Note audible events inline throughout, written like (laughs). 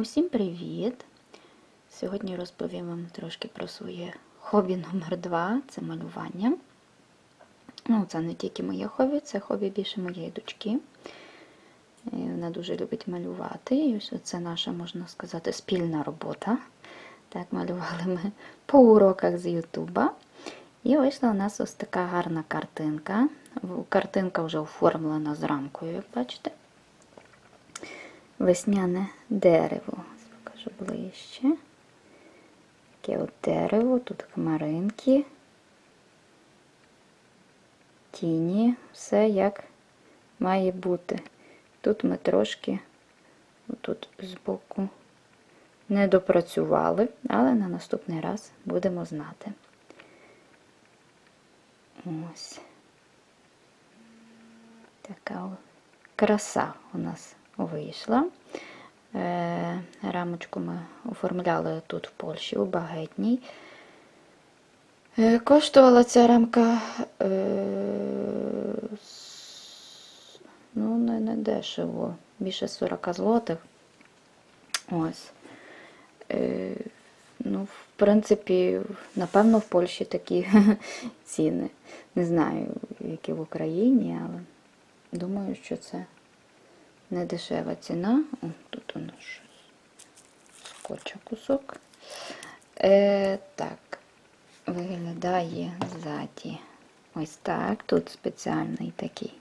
Усім привіт! Сьогодні розповім вам трошки про своє хобі номер 2 це малювання. Ну, це не тільки моє хобі, це хобі більше моєї дочки. Е, Вона дуже любить малювати. І ось це наша, можна сказати, спільна робота. Так, малювали ми по уроках з Ютуба. І вийшла у нас ось така гарна картинка. Картинка вже оформлена зрамкою, як бачите весняне дерево. Покажу ближче. Таке от дерево, тут хмаринки, тіні, все як має бути. Тут ми трошки тут збоку не допрацювали, але на наступний раз будемо знати. Ось. Така краса у нас вийшла. Е, Рамочку ми оформляли тут в Польщі у багетній. Е, Коштувала ця рамка е, ну, не, не дешево, більше 40 злотих. Ось. Ну, в принципі, напевно, в Польщі такі (laughs) ціни. Не знаю, які в Україні, але думаю, що це не дешева ціна. О, тут нас щось скотча кусок. Е, так, виглядає ззаді. Ось так. Тут спеціальний такий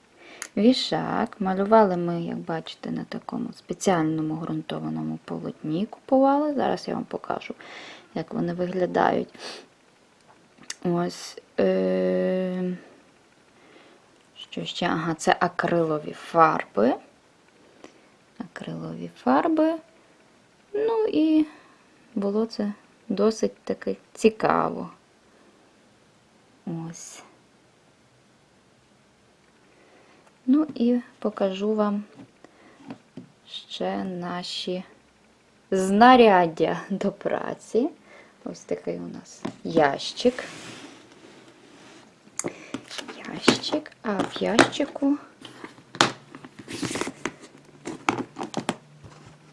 вішак. Малювали ми, як бачите, на такому спеціальному ґрунтованому полотні купували. Зараз я вам покажу, як вони виглядають. Ось. Е... Що ще? Ага, це акрилові фарби. Акрилові фарби. Ну і було це досить таки цікаво. Ось. Ну і покажу вам ще наші знаряддя до праці. Ось такий у нас ящик. Ящик, а в ящику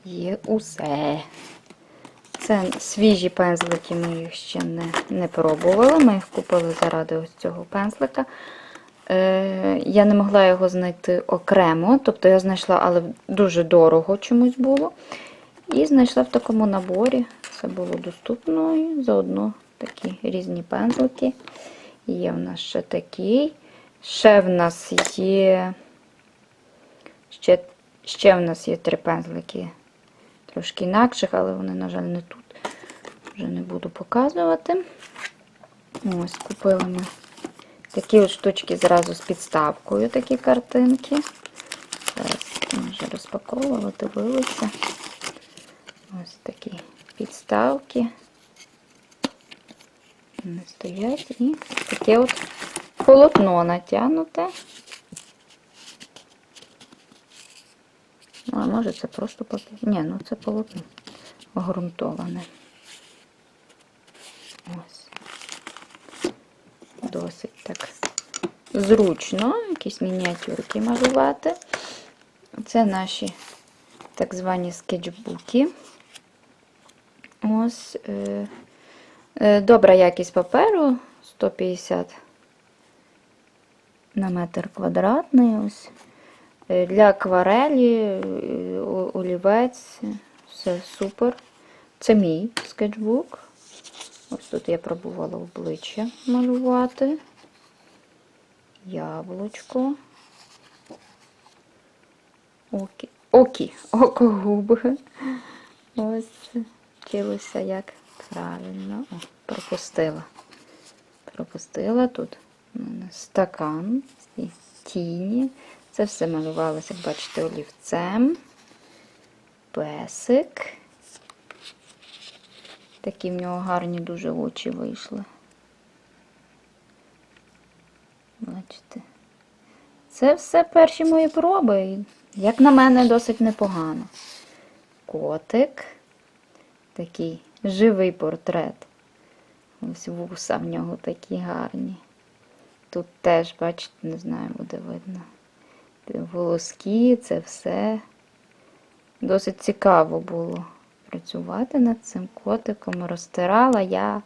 є усе. Це свіжі пензлики, ми їх ще не, не пробували. Ми їх купили заради ось цього пензлика. Е, я не могла його знайти окремо, тобто я знайшла, але дуже дорого чомусь було. І знайшла в такому наборі. Це було доступно. І заодно такі різні пензлики. Є в нас ще такий. Ще в нас є. Ще, ще в нас є три пензлики трошки інакших, але вони, на жаль, не тут. Вже не буду показувати. Ось, купили ми такі от штучки зразу з підставкою, такі картинки. Зараз вже розпаковували, дивилися. Ось такі підставки. Вони стоять і таке от полотно натягнуте. А може це просто папір. Ні, ну це полотно огрунтоване. Ось. Досить так зручно, якісь мініатюрки малювати. Це наші так звані скетчбуки. Ось е, е, добра якість паперу 150 на метр квадратний. Ось. Е, Для акварелі, е, олівець, все супер. Це мій скетчбук. Ось тут я пробувала обличчя малювати. Яблучко. Окі. Окі. Око губи. Ось вчилася як правильно. О, пропустила. Пропустила тут стакан, тіні. Це все малювалося, як бачите, олівцем. Песик. Такі в нього гарні дуже очі вийшли. Бачите. Це все перші мої проби. Як на мене, досить непогано. Котик. Такий живий портрет. Ось вуса в нього такі гарні. Тут теж, бачите, не знаю, буде видно. Волоски, це все. Досить цікаво було працювати над цим котиком. Розтирала я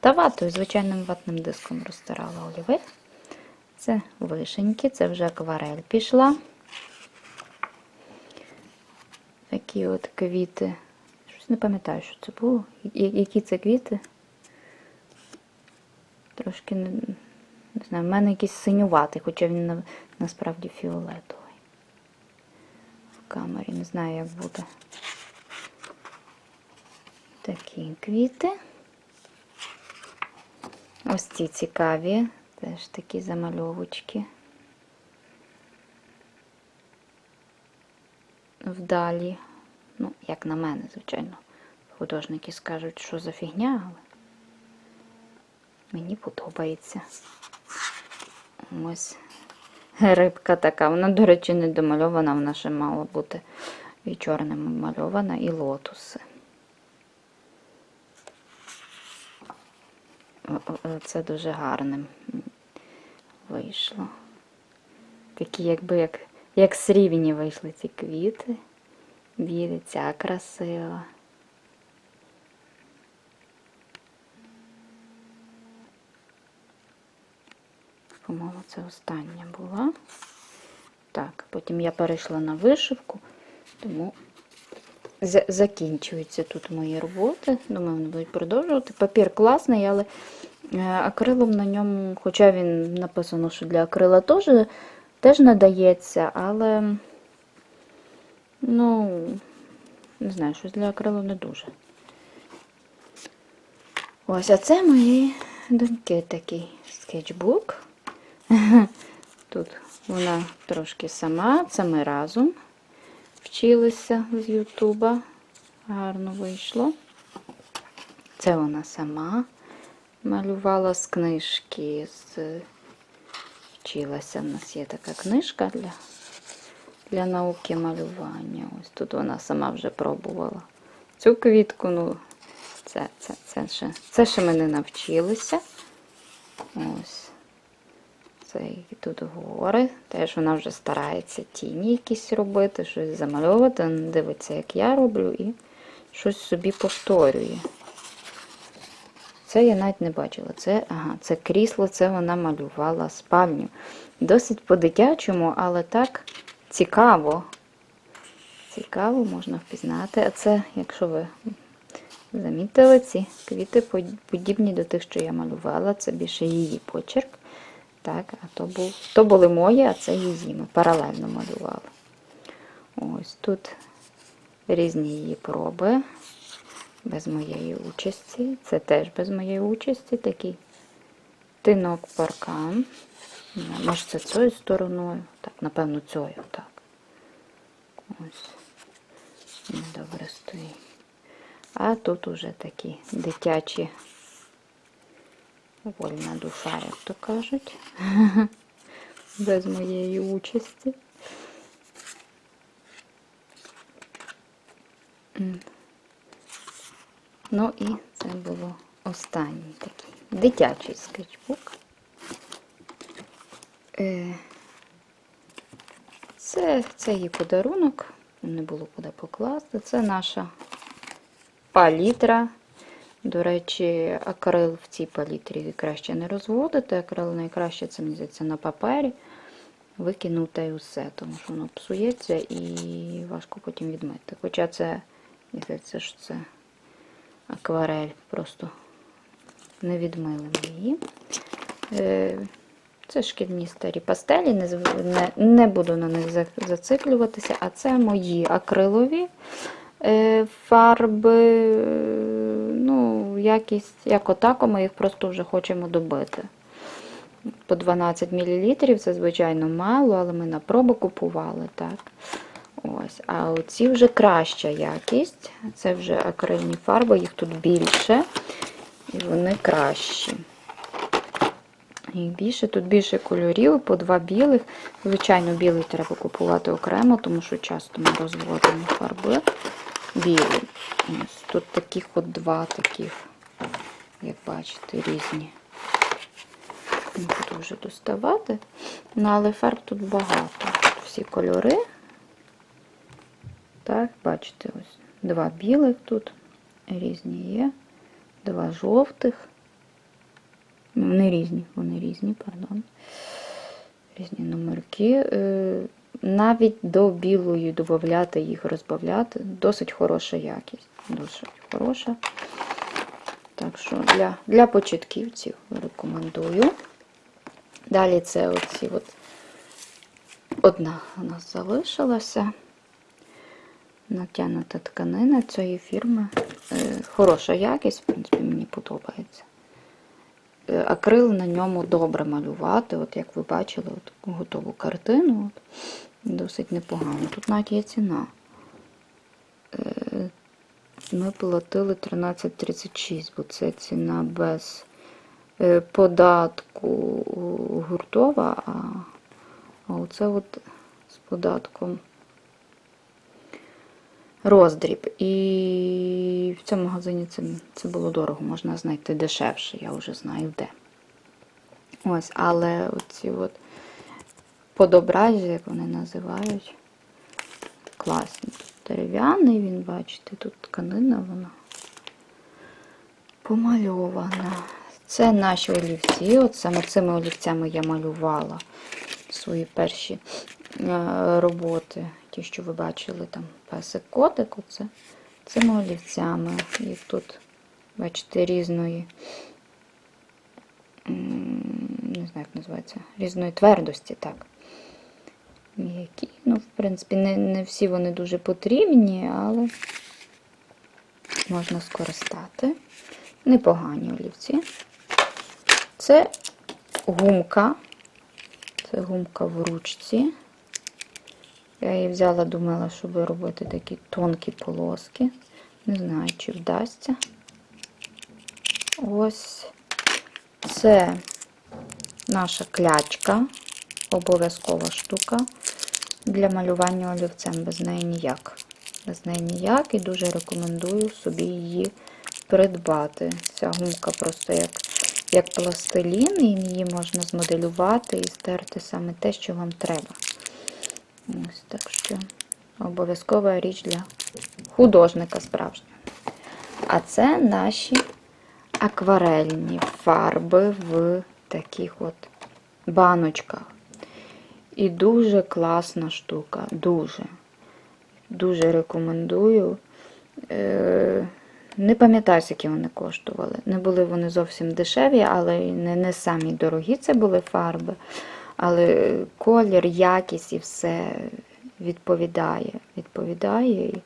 та ватою, звичайним ватним диском розтирала олівець. Це вишеньки, це вже акварель пішла. Такі от квіти. Щось не пам'ятаю, що це було. Які це квіти? Трошки не, не знаю, в мене якийсь синюватий, хоча він насправді фіолетовий. В камері не знаю, як буде. Такі квіти. Ось ці цікаві, теж такі замальовочки. Вдалі. Ну, як на мене, звичайно. Художники скажуть, що за фігня, але мені подобається. Ось рибка така. Вона, до речі, не домальована, вона ще мала бути і чорним мальована, і лотуси. Це дуже гарним вийшло. Такі, якби як, як срібні вийшли ці квіти. Білі, ця красива. По-моєму, це остання була. Так, потім я перейшла на вишивку, тому за- закінчуються тут мої роботи. Думаю, вони будуть продовжувати. Папір класний, але е, акрилом на ньому, хоча він написано, що для акрила теж, теж надається, але ну, не знаю, щось для акрилу не дуже. Ось, а це мої доньки такий скетчбук. Тут вона трошки сама, це ми разом вчилися з Ютуба. Гарно вийшло. Це вона сама малювала з книжки. З... Вчилася. У нас є така книжка для, для науки малювання. Ось тут вона сама вже пробувала. Цю квітку, ну, це, це, це, ще, це ще ми не навчилися. Ось. Це і тут гори. Теж вона вже старається тіні якісь робити, щось замальовувати. Дивиться, як я роблю, і щось собі повторює. Це я навіть не бачила. Це, ага, це крісло, це вона малювала спальню. Досить по-дитячому, але так цікаво. Цікаво, можна впізнати. А це, якщо ви замітили, ці квіти подібні до тих, що я малювала. Це більше її почерк. Так, а то, був, то були мої, а це її. Ми паралельно малювали. Ось тут різні її проби. Без моєї участі. Це теж без моєї участі. Такий тинок паркан. Може, це цією стороною. Так, напевно, цією, так. Ось. Недобре стоїть. А тут уже такі дитячі вольна душа, як то кажуть. (laughs) Без моєї участі. Ну і це було останній такий дитячий скетчбук. Е, Це, це її подарунок, не було куди покласти. Це наша палітра. До речі, акрил в цій палітрі краще не розводити. Акрил найкраще це мені здається, на папері. Викинув та усе, тому що воно псується і важко потім відмити. Хоча це, мені здається, що це акварель, просто не відмили ми її. Е, Це шкільні старі пастелі, не, не, не буду на них зациклюватися, а це мої акрилові е, фарби. Якість, як отако, ми їх просто вже хочемо добити. По 12 мл це, звичайно, мало, але ми на пробу купували, так. Ось. А оці вже краща якість. Це вже акрильні фарби, їх тут більше. І вони кращі. І більше, тут більше кольорів, по два білих. Звичайно, білий треба купувати окремо, тому що часто ми розводимо фарби білий. Ось тут таких от два таких, як бачите, різні. Не буду вже доставати. Ну, але фарб тут багато. Всі кольори. Так, бачите, ось Два білих тут, різні є, два жовтих. Ну, Вони різні, вони різні, пардон. Різні номерки. Е, Навіть до білої додати їх, розбавляти. Досить хороша якість. Досить хороша. Так що для, для початківців рекомендую. Далі це оці от одна у нас залишилася. Натягнута тканина цієї фірми. Е, Хороша якість, в принципі, мені подобається. Е, Акрил на ньому добре малювати. От як ви бачили, от готову картину. От, досить непогано. Тут навіть є ціна. Е, Ми платили 13,36, бо це ціна без е, податку гуртова, а, оце от з податком роздріб. І в цьому магазині це, це було дорого, можна знайти дешевше, я вже знаю де. Ось, але оці от подобразі, як вони називають, класні. Дерев'яний, він, бачите, тут тканина вона помальована. Це наші олівці. От саме цими олівцями я малювала свої перші е, роботи. Ті, що ви бачили, там песик котик, оце цими олівцями. Їх тут, бачите, різної, не знаю, як називається, різної твердості, так. М'які. Ну, в принципі, не, не всі вони дуже потрібні, але можна скористати. Непогані олівці. Це гумка. Це гумка в ручці. Я її взяла, думала, щоб робити такі тонкі полоски. Не знаю, чи вдасться. Ось це наша клячка. Обов'язкова штука для малювання олівцем. Без неї ніяк. Без неї ніяк і дуже рекомендую собі її придбати. Ця гумка просто як, як пластилін, і її можна змоделювати і стерти саме те, що вам треба. Ось так що обов'язкова річ для художника справжнього. А це наші акварельні фарби в таких от баночках. І дуже класна штука. Дуже. Дуже рекомендую. Е, не пам'ятаю, скільки вони коштували. Не були вони зовсім дешеві, але не, не самі дорогі це були фарби. Але колір, якість і все відповідає. Відповідає і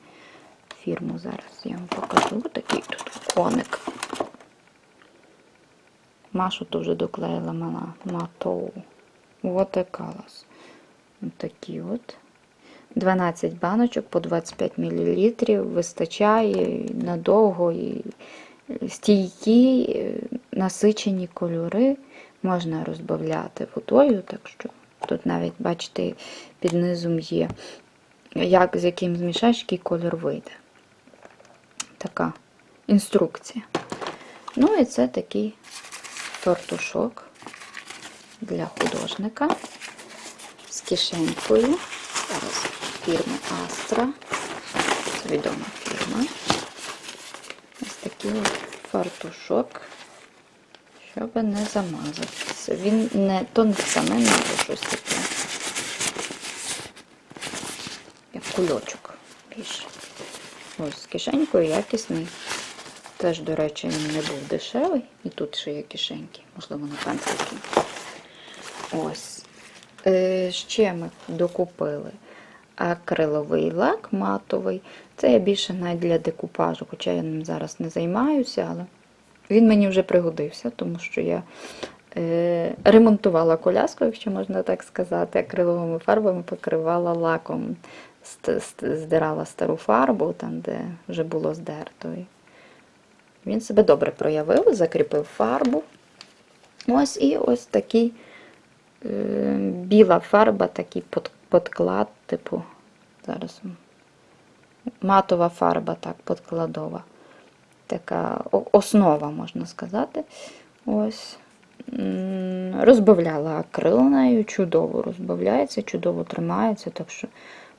фірму зараз я вам покажу. Ось такий тут коник. Машу теж доклеїла мала матоу. Watercolors. Ось такі от. 12 баночок по 25 мл. Вистачає надовго і стійкі, е, насичені кольори можна розбавляти водою, так що тут навіть, бачите, під низом є, як з яким змішаєш, який кольор вийде. Така інструкція. Ну і це такий фартушок для художника кишенькою. Зараз фірми Astra. Це відома фірма. Ось такий фартушок, щоб не замазатися. Він не то не тканина, або щось таке. Як кульочок більше. Ось з кишенькою якісний. Теж, до речі, він не був дешевий. І тут ще є кишеньки, можливо, на пензлики. Ось. Е, ще ми докупили акриловий лак матовий. Це я більше навіть для декупажу, хоча я ним зараз не займаюся, але він мені вже пригодився, тому що я е, ремонтувала коляску, якщо можна так сказати, акриловими фарбами покривала лаком, здирала стару фарбу, там, де вже було здерто. Він себе добре проявив, закріпив фарбу. Ось і ось такий біла фарба, такий под- подклад, типу, зараз матова фарба, так, подкладова. Така основа, можна сказати. Ось. Розбавляла акрил нею, чудово розбавляється, чудово тримається, так що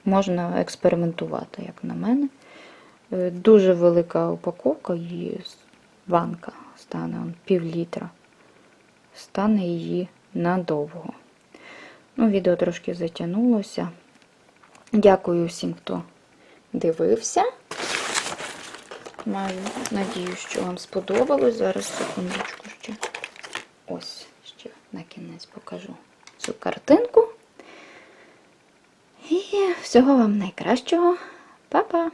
можна експериментувати, як на мене. Е, Дуже велика упаковка і с- банка стане пів літра. Стане її надовго. Ну, відео трошки затягнулося. Дякую всім, хто дивився. Маю надію, що вам сподобалось. Зараз секундочку ще. Ось, ще на кінець покажу цю картинку. І всього вам найкращого. Па-па!